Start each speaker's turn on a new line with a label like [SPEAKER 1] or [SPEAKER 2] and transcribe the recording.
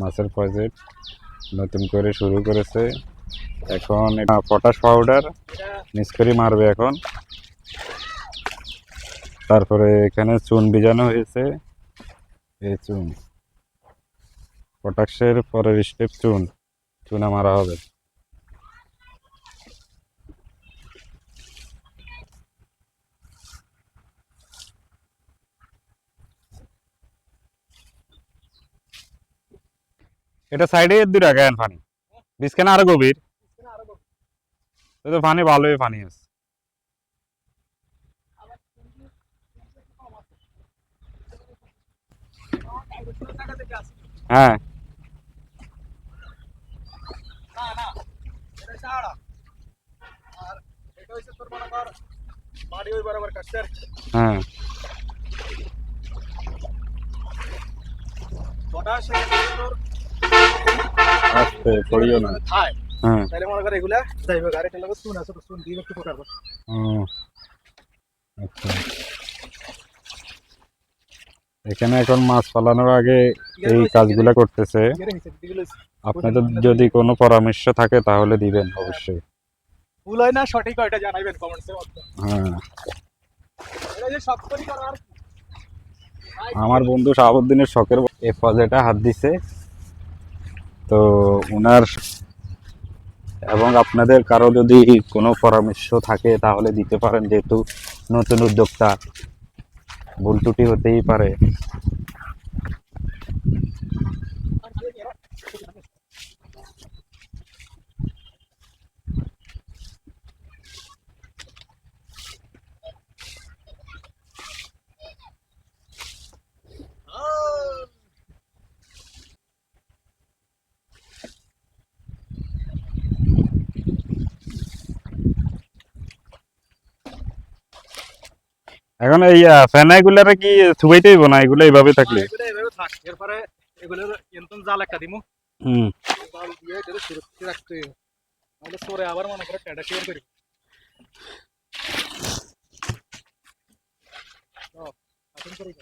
[SPEAKER 1] মাছের প্রজেক্ট নতুন করে শুরু করেছে। এখন পটাশ পাউডার মিক্স করে মারবে এখন। তারপরে এখানে চুন বিজানো হয়েছে। এই চুন পটাশের পরের স্টেপ চুন, চুনা মারা হবে। এটা সাইডে দুই টাকা পানি বিছখানে আরও গভীর। তো পানি ভালোই পানি আছে। হ্যাঁ। হ্যাঁ। পড়িও না। হ্যাঁ।
[SPEAKER 2] তাহলে মনে কর এগুলা যাইবে গাড়ি টেলে চুন আছে তো চুন দিয়ে একটু পোকার
[SPEAKER 1] আচ্ছা। এখানে এখন মাছ পালানোর আগে এই কাজগুলো করতেছে। আপনাদের যদি কোনো পরামর্শ থাকে তাহলে দিবেন অবশ্যই।
[SPEAKER 2] ভুল হয়। না সঠিক কমেন্টসে
[SPEAKER 1] আমার বন্ধু শাহাবুদ্দিনের শখের প্রজেক্টে হাত দিছে। তো ওনার এবং আপনাদের কারও যদি কোনো পরামর্শ থাকে, তাহলে দিতে পারেন, যেহেতু নতুন উদ্যোক্তা। ভুল ত্রুটি হতেই পারে। এখন এই ফেনাই গুলারে কি থুবাইতে হইব না? এগুলো এইভাবে থাকলে?
[SPEAKER 2] এইভাবে থাক। এরপরে জাল একটা দিমু।
[SPEAKER 1] হুম।
[SPEAKER 2] জাল দিয়ে এটা সুরক্ষিত রাখতে নাহলে সরে আবার মনে করে ও, করি।